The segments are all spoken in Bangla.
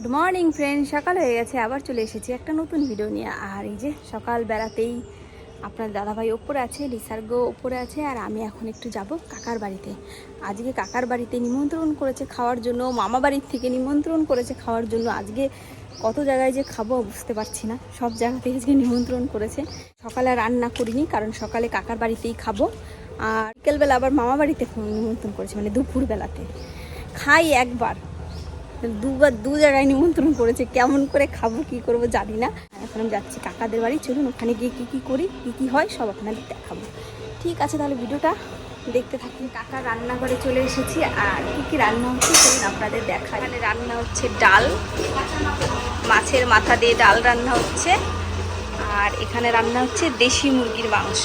গুড মর্নিং ফ্রেন্ড সকাল হয়ে গেছে, আবার চলে এসেছি একটা নতুন ভিডিও নিয়ে। আর এই যে সকাল বেড়াতেই আপনার দাদাভাই ওপরে আছে লিসার্গ ওপরে আছে, আর আমি এখন একটু যাব কাকার বাড়িতে। আজকে কাকার বাড়িতে নিমন্ত্রণ করেছে খাওয়ার জন্য, মামা বাড়ির থেকে নিমন্ত্রণ করেছে খাওয়ার জন্য। আজকে কত জায়গায় যে খাব বুঝতে পারছি না। সব জায়গা থেকে আজকে নিমন্ত্রণ করেছে। সকালে রান্না করিনি, কারণ সকালে কাকার বাড়িতেই খাব। আর বিকেলবেলা আবার মামা বাড়িতে নিমন্ত্রণ করেছে মানে দুপুরবেলাতে। খাই একবার। দুবার দু জায়গায় নিমন্ত্রণ করেছে, কেমন করে খাব, কি করব জানি না। এখন আমি যাচ্ছি কাকাদের বাড়ি, চলুন ওখানে গিয়ে কী কী করি, কী কী হয়, সব আপনাদের দেখাবো। ঠিক আছে তাহলে ভিডিওটা দেখতে থাকুন। কাকার রান্নাঘরে চলে এসেছি, আর কী কী রান্না হচ্ছে চলুন আপনাদের দেখা এখানে রান্না হচ্ছে ডাল, মাছের মাথা দিয়ে ডাল রান্না হচ্ছে, আর এখানে রান্না হচ্ছে দেশি মুরগির মাংস।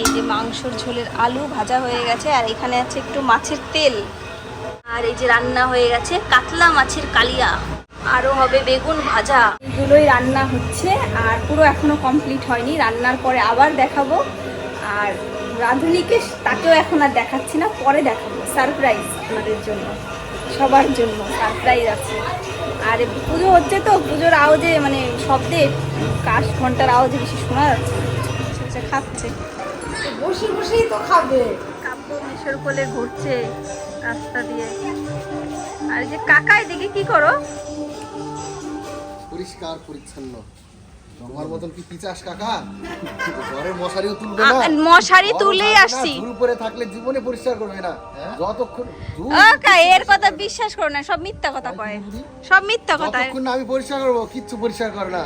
এই যে মাংসর ঝোলের আলু ভাজা হয়ে গেছে, আর এখানে আছে একটু মাছের তেল। আর এই যে রান্না হয়ে গেছে কাতলা মাছের কালিয়া। আরও হবে বেগুন ভাজা। এগুলোই রান্না হচ্ছে আর পুরো এখনও কমপ্লিট হয়নি। রান্নার পরে আবার দেখাবো। আর রাঁধুনিকে তাকেও এখন আর দেখাচ্ছি না পরে দেখাবো। সারপ্রাইজ আপনাদের জন্য সবার জন্য সারপ্রাইজ আছে। আর পুজো হচ্ছে তো পুজোর আওয়াজে মানে শব্দে কাশ ঘণ্টার আওয়াজে বেশি শোনা যাচ্ছে খাচ্ছে। বসে বসেই তো খাবে। কাব্য মেশোর কোলে ঘুরছে রাস্তা দিয়ে। আর যে কাকাই দিকে কি করো? পরিষ্কার পরিচ্ছন্ন। তোমার মতন কি পিচাস কাকা? ঘরে মশারিও তুলবে না। মশারি তুলেই আসছি। ঝুল পরে থাকলে জীবনে পরিষ্কার করবে না। যতক্ষণ ঝুল ওকা এর কথা বিশ্বাস করো না সব মিথ্যা কথা কয়। সব মিথ্যা কথা। যতক্ষণ আমি পরিষ্কার করব কিচ্ছু পরিষ্কার করে না।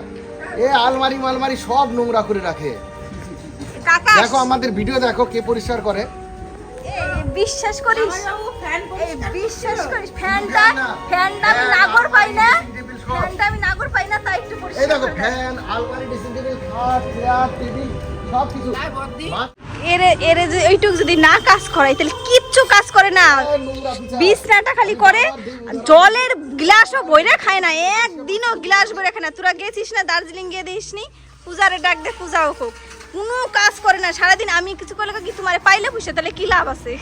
এ আলমারি মালমারি সব নোংরা করে রাখে। কাকা দেখো আমাদের ভিডিও দেখো কে পরিষ্কার করে। বিশ্বাস করিস? বিশ্বাস করিস? ফ্যানটা ফ্যানটা আমি নাগর পাই না। ফ্যানটা আমি নাগর পাই না তাই একটু পরিষ্কার এই দেখো ফ্যান আলমারি ড্রেসিং টেবিল খাট চেয়ার টেবিল সব কিছু এরে এরে যে এইটুকু যদি না কাজ করাই তাহলে কিচ্ছু কাজ করে না। বিছনাটা খালি করে জলের গ্লাসও বইরা খায় না একদিনও গ্লাস বইরা খায় না। তোরা গেছিস না দার্জিলিং গিয়ে দিসনি? পূজারে ডাক দে পূজাও হোক। কোনো কাজ করে না। সারাদিন আমি কিছু করলে কি তোমার পাইলে পুষে তাহলে কি লাভ আছে?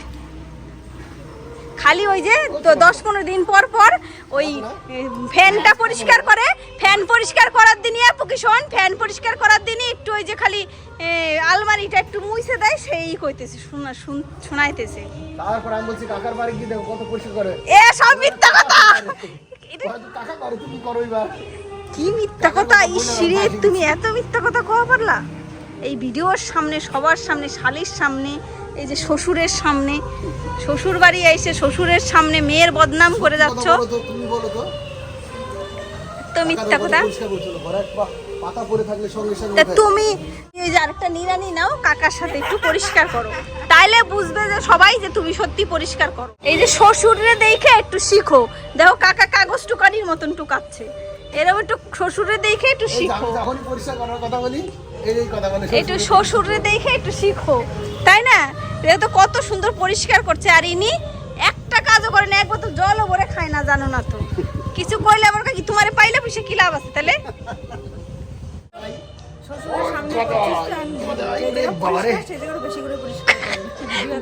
খালি ওই যে তো দশ পনেরো দিন পর পর ওই ফ্যানটা পরিষ্কার করে ফ্যান পরিষ্কার করার দিনই অ্যাপ্লিকেশন ফ্যান পরিষ্কার করার দিনই একটু ওই যে খালি আলমারিটা একটু মুইছে দেয় সেই কইতেছে শোনা শুন- শোনাইতেছে। তারপর আমি বলছি কাকার বাড়ি গিয়ে দেখো কত পরিষ্কার করে। এ সব মিথ্যা কথা! কাকা করে তুমি করো এবার কি মিথ্যা কথা? ইসিরে তুমি এত মিথ্যা কথা কওয়া পারলা? এই ভিডিওর সামনে সবার সামনে শালির সামনে এই যে শ্বশুরের সামনে শ্বশুর বাড়ি এসে শ্বশুরের সামনে মেয়ের বদনাম করে যাচ্ছ। তো, মিথ্যা কথা? তা তুমি এই যে আরেকটা নিরানি নাও কাকার সাথে একটু পরিষ্কার করো। তাইলে বুঝবে যে সবাই যে তুমি সত্যি পরিষ্কার করো। এই যে শ্বশুরে দেখে একটু শিখো। দেখো কাকা কাগজ টুকানির মতন টুকাচ্ছে। এরকম একটু শ্বশুরে দেখে একটু শিখো। পরিষ্কার করার কথা বলি এই এই কথা একটু শ্বশুরে দেখে একটু শিখো। তাই না? তো কত সুন্দর পরিষ্কার করছে আর ইনি একটা কাজও করে না এক বোতল জলও ভরে খায় না জানো না তো কিছু করলে আবার কি তোমার পাইলে পয়সা কি লাভ আছে তাহলে।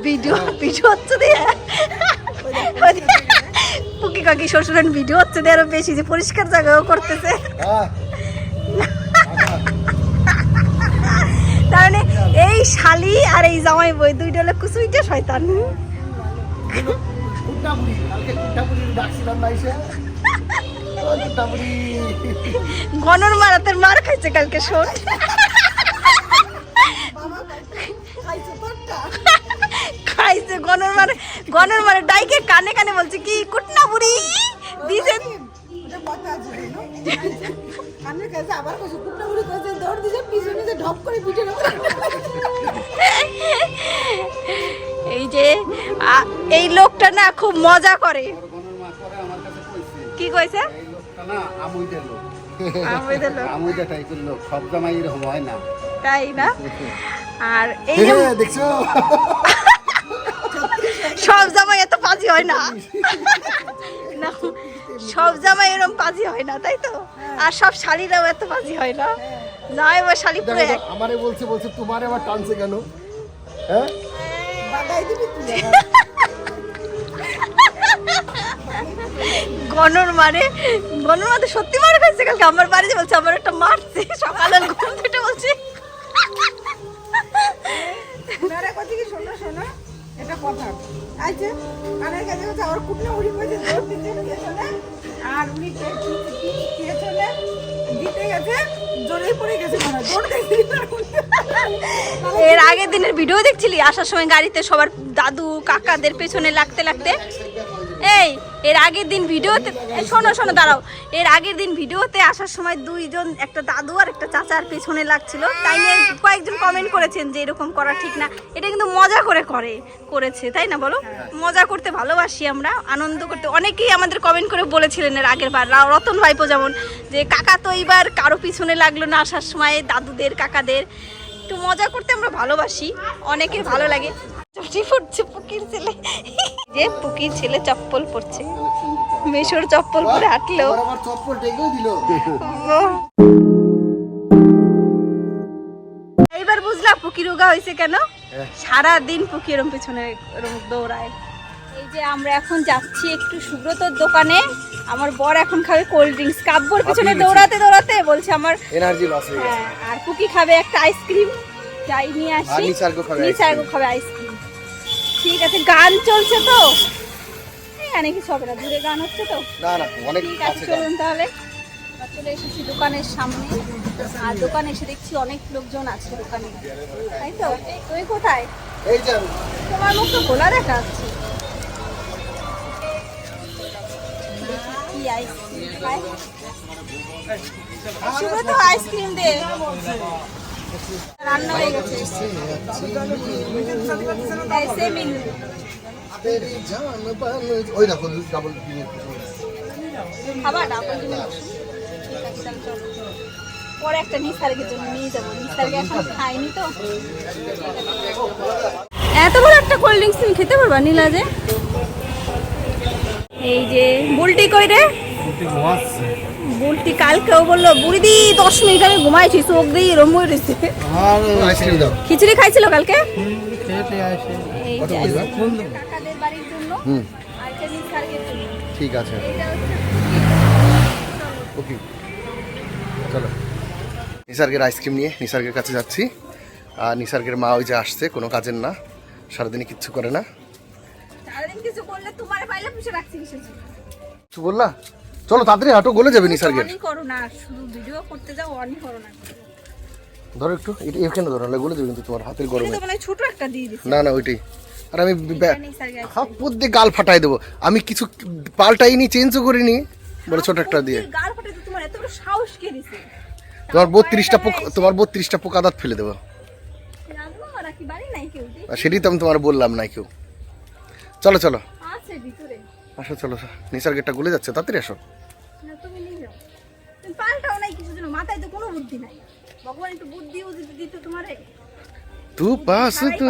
ভিডিও হচ্ছে কাকি শ্বশুরের ভিডিও হচ্ছে দিয়ে আরও বেশি যে পরিষ্কার জায়গাও করতেছে হ্যাঁ তার মানে শালি আর এই জামাই বই দুইটা হলো কুসুইটা শয়তান। গনর মারাতের মার খাইছে কালকে শোন। খাইছে গনর মারে গনর মারে ডাইকে কানে কানে বলছে কি কুটনা বুড়ি? দিছে আবার কুটনা বুড়ি কইছে, দৌড় দিছে, পিছনে যে ঢপ করে পিঠের এই লোকটা না খুব মজা করে। কি কইছে? না হয় না। তাই না? আর এই হ্যাঁ, দেখছ? সব জামাই এত পাজি হয় না। না সব জামাই এরকম পাজি হয় না তাই তো? আর সব শাড়িরাও এত পাজি হয় না। যাই বা শাড়ি পুরো আমারে বলছে বলছে তোমার আবার টানছে কেন? হ্যাঁ? বাগাই দিবি তুই। মারে সত্যি মার খাইছে কালকে? আমার বাড়িতে বলছে আমার একটা মারছে। সকালে ঘুম থেকে বলছে। ওনারা কথা কি শোনো শোনো এটা কথা। আইছে কানের কাছে কাছে ওর কুটনা উড়ি কইছে দৌড় দিতে গেছে আর উনি কে কে চলে দিতে গেছে জোরে পড়ে গেছে মনে দৌড় দেখি এর আগের দিনের ভিডিও দেখছিলি? আসার সময় গাড়িতে সবার দাদু কাকাদের পেছনে লাগতে লাগতে। এই, এর আগের দিন ভিডিওতে শোনো শোনো, দাঁড়াও। এর আগের দিন ভিডিওতে আসার সময় দুইজন, একটা দাদু আর একটা চাচার পেছনে লাগছিল। তাই নিয়ে কয়েকজন কমেন্ট করেছেন যে এরকম করা ঠিক না। এটা কিন্তু মজা করে করে, করেছে, তাই না বলো? মজা করতে ভালোবাসি আমরা, আনন্দ করতে। অনেকেই আমাদের কমেন্ট করে বলেছিলেন এর আগের বার রতন ভাইপো যেমন, যে কাকা তো এইবার কারও পিছনে লাগল না আসার সময়, দাদুদের, কাকাদের। একটু মজা করতে আমরা ভালোবাসি অনেকের ভালো লাগে। চটি পড়ছে পুকির ছেলে। যে পুকির ছেলে চপ্পল মেশোর চপ্পল পরে হাঁটলো। চপ্পল দিল এইবার বুঝলা পুকি রোগা হয়েছে কেন? সারাদিন পুকি এরম পিছনে এরম দৌড়ায়। এই যে আমরা এখন যাচ্ছি একটু সুব্রতর দোকানে। আমার বর এখন খাবে কোল্ড ড্রিঙ্কস কাব্যর পিছনে দৌড়াতে দৌড়াতে বলছে আমার এনার্জি লস হয়ে গেছে। হ্যাঁ আর কুকি খাবে একটা আইসক্রিম। যাই নিয়ে আসি। আর নিসার্গ খাবে নিসার্গ খাবে আইসক্রিম। ঠিক আছে গান চলছে তো। এখানে কিছু হবে না দূরে গান হচ্ছে তো? না না অনেক ঠিক আছে চলুন তাহলে। চলে এসেছি দোকানের সামনে। আর দোকানে এসে দেখছি অনেক লোকজন আছে দোকানে। তাই তো? তুমি কোথায়? এই যে তোমার মুখ তো খোলা দেখা কি আইসক্রিম। দে। রান্না হয়ে গেছে। ওই দেখো ডাবল খাবার ডাবল। পরে একটা নিসার্গের জন্য নিয়ে যাব। নিসার্গে এখন খাইনি তো। এত বড় একটা কোল্ড ড্রিঙ্কস তুমি খেতে পারবা নীলা যে? এই যে বুলটি কই রে? বুলটি কালকেও বলল বুড়িদি দশ মিনিট আমি ঘুমাইছি চোখ দিয়ে এরম হয়ে রয়েছে আইসক্রিম দাও। খিচুড়ি খাইছিল কালকে? ঠিক আছে। ওকে। চলো। নিসার্গের আইসক্রিম নিয়ে নিসার্গের কাছে যাচ্ছি। আর নিসার্গের মা ওই যে আসছে কোনো কাজের না। সারাদিনে কিচ্ছু করে না। কিছু করলে তোমার পাইলে পুষে রাখছি কিসের কিছু বললা চলো তাড়াতাড়ি হাঁটো গলে যাবে নিসার্গের অনই করো না শুধু ভিডিও করতে যাও অনই করো না। ধরো একটু এটা এখানে ধরো নাহলে গলে যাবে কিন্তু তোমার হাতের গরমে। মানে ছোট একটা দিয়ে দিছি। না না ওইটাই। আর আমি হাত পুত দিয়ে গাল ফাটাই দেবো। আমি কিছু পাল্টাইনি চেঞ্জও করিনি বলে ছোট একটা দিয়ে। গাল তোমার এত সাহস কে দিছে? তোমার বত্রিশটা পোকা তোমার বত্রিশটা পোকা দাঁত ফেলে দেবো। সেটাই তো আমি তোমার বললাম না কেউ। চলো চলো। আসো চলো নিসার গেটটা গুলে যাচ্ছে তাড়াতাড়ি আসো। পাল্টাও নাই কিছু জন্য মাথায় তো কোনো বুদ্ধি নাই। ভগবান একটু দিত তোমারে। তু পাস তু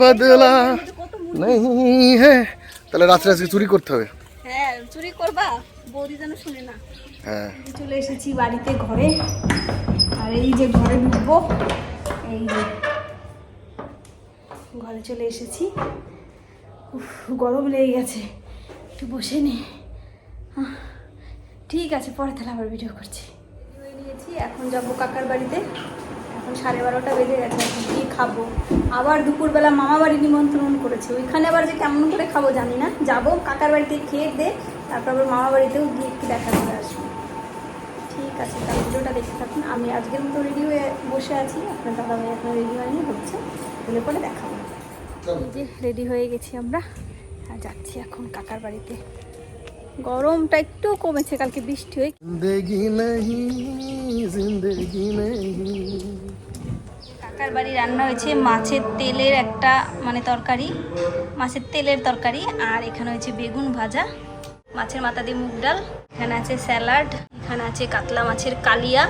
বদলা। নেই হে। তাহলে রাত্রে আজকে চুরি করতে হবে। হ্যাঁ চুরি করবা? বৌদি যেন শুনে না। হ্যাঁ। চলে এসেছি বাড়িতে ঘরে। আর এই যে ঘরে ঢুকবো এই ঘরে চলে এসেছি। উফ, গরম লেগে গেছে। একটু বসে নি। ঠিক আছে পরে তাহলে আবার ভিডিও করছি। নিয়েছি এখন যাব কাকার বাড়িতে। এখন সাড়ে বারোটা বেজে গেছে এখন কি খাব? আবার দুপুরবেলা মামা বাড়ি নিমন্ত্রণ করেছে। ওইখানে আবার যে কেমন করে খাব জানি না। যাব কাকার বাড়িতে খেয়ে দে তারপর আবার মামা বাড়িতেও গিয়ে একটু দেখা করে আসব। ঠিক আছে তাহলে ভিডিওটা দেখতে থাকুন। আমি আজকের মতো রেডি হয়ে বসে আছি। আপনার দাদা ভাই আপনার রেডি হয়নি হচ্ছে। হলে পরে দেখাবো যে রেডি হয়ে গেছি আমরা। আর যাচ্ছি এখন কাকার বাড়িতে। গরমটা একটু কমেছে কালকে বৃষ্টি হয়ে কাকার বাড়ি রান্না হয়েছে মাছের তেলের একটা মানে তরকারি। মাছের তেলের তরকারি আর এখানে হয়েছে বেগুন ভাজা। মাছের মাথা দিয়ে মুগ ডাল এখানে আছে স্যালাড এখানে আছে কাতলা মাছের কালিয়া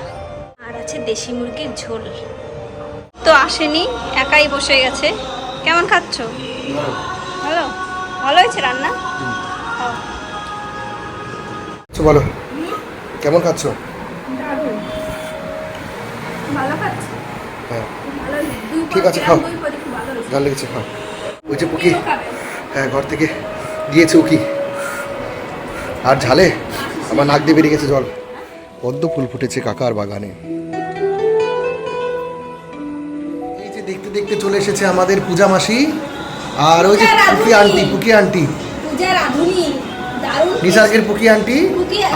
আর আছে দেশি মুরগির ঝোল। তো আসেনি একাই বসে গেছে। কেমন খাচ্ছ? ভালো? ভালো হয়েছে রান্না। আচ্ছা বলো। কেমন খাচ্ছ? ভালো খাচ্ছ? হ্যাঁ। ঠিক আছে, খাও। ভালো লেগেছে। খাও। ওই যে পুকি। হ্যাঁ ঘর থেকে দিয়েছে উকি। আর ঝালে? আমার নাক দিয়ে বেরিয়ে গেছে জল। পদ্ম ফুল ফুটেছে কাকার বাগানে। দেখতে দেখতে চলে এসেছে আমাদের পূজা মাসি। আর ওই যে পুকি আন্টি পুকি আন্টি। নিসার্গের পুকি আন্টি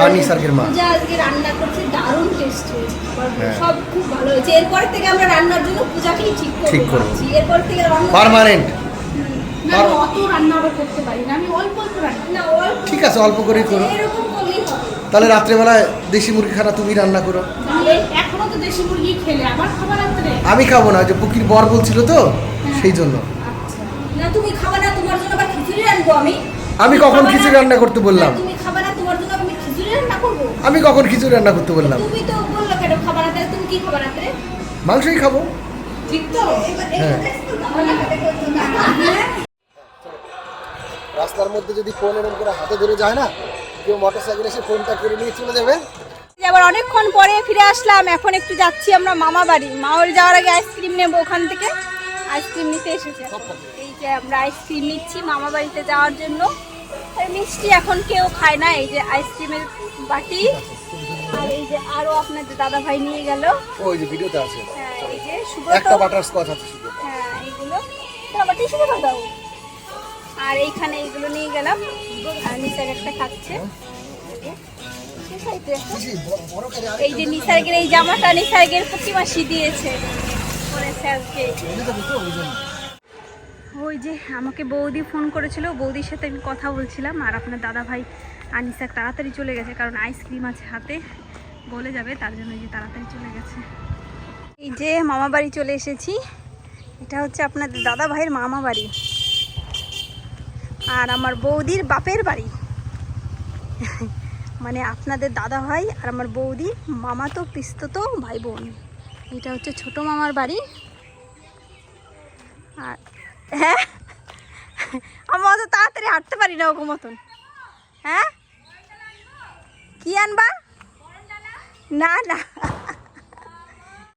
আর নিসার্গের মা। পূজা আজকে রান্না করছে দারুণ টেস্ট হয়েছে। হ্যাঁ। সব খুব ভালো হয়েছে। এরপর থেকে আমরা রান্নার জন্য পূজাকেই ঠিক ঠিক করব। এরপর থেকে পার্মানেন্ট না অত রান্না আবার করতে পারি না। আমি অল্প অল্প রান্না না অল্প। ঠিক আছে অল্প করেই করো। এরকম করলেই হবে। তাহলে রাত্রেবেলায় দেশি মুরগি খানা তুমি রান্না করো। তো দেশি মুরগি খেলে আবার খাবার রাত্রে আমি খাব না যে পুকির বর বলছিল তো সেই জন্য। আচ্ছা। না তুমি খাবে না তোমার জন্য আবার খিচুড়ি রান্নবো আমি। আমি কখন খিচুড়ি রান্না করতে বললাম? তুমি খাবে না তোমার জন্য আমি খিচুড়ি রান্না করব? আমি কখন খিচুড়ি রান্না করতে বললাম? তুমি তো বলল কেন খাবার রাতে তুমি কি খাবার রাতে মাংসই খাব। ঠিক তো? হ্যাঁ। হ্যাঁ রাস্তার মধ্যে যদি ফোন এরকম করে হাতে ধরে যায় না কেউ মোটর সাইকেল এসে ফোনটা করে নিয়ে চলে যাবে। আবার অনেকক্ষণ পরে ফিরে আসলাম। এখন একটু যাচ্ছি আমরা মামা বাড়ি। মামার যাওয়ার আগে আইসক্রিম নেব ওখান থেকে। আইসক্রিম নিতে এসেছে। এই যে আমরা আইসক্রিম নিচ্ছি মামা বাড়িতে যাওয়ার জন্য। আর মিষ্টি এখন কেউ খায় না। এই যে আইসক্রিমের বাটি। আর এই যে আরও আপনাদের দাদা ভাই নিয়ে গেল। ওই যে ভিডিওতে আছে। হ্যাঁ এই যে একটা বাটার স্কচ আছে শুধু হ্যাঁ এইগুলো। পেপার দাও। আর এইখানে এইগুলো নিয়ে গেলাম। আর নিচার একটা খাচ্ছে। এই যে নিসার্গের এই জামাটা নিসার্গের প্রতিমাসি দিয়েছে। ওই যে আমাকে বৌদি ফোন করেছিল বৌদির সাথে আমি কথা বলছিলাম আর আপনার দাদা ভাই আনিসার তাড়াতাড়ি চলে গেছে কারণ আইসক্রিম আছে হাতে গলে যাবে তার জন্য এই যে তাড়াতাড়ি চলে গেছে। এই যে মামা বাড়ি চলে এসেছি এটা হচ্ছে আপনাদের দাদা ভাইয়ের মামা বাড়ি আর আমার বৌদির বাপের বাড়ি। মানে আপনাদের দাদা ভাই আর আমার বৌদি, মামা তো, পিস্ত তো, ভাই বোন। এটা হচ্ছে ছোট মামার বাড়ি। আর হ্যাঁ? আমি অত তাড়াতাড়ি হাঁটতে পারি না ওকে মতন। হ্যাঁ? কি আনবা? না না।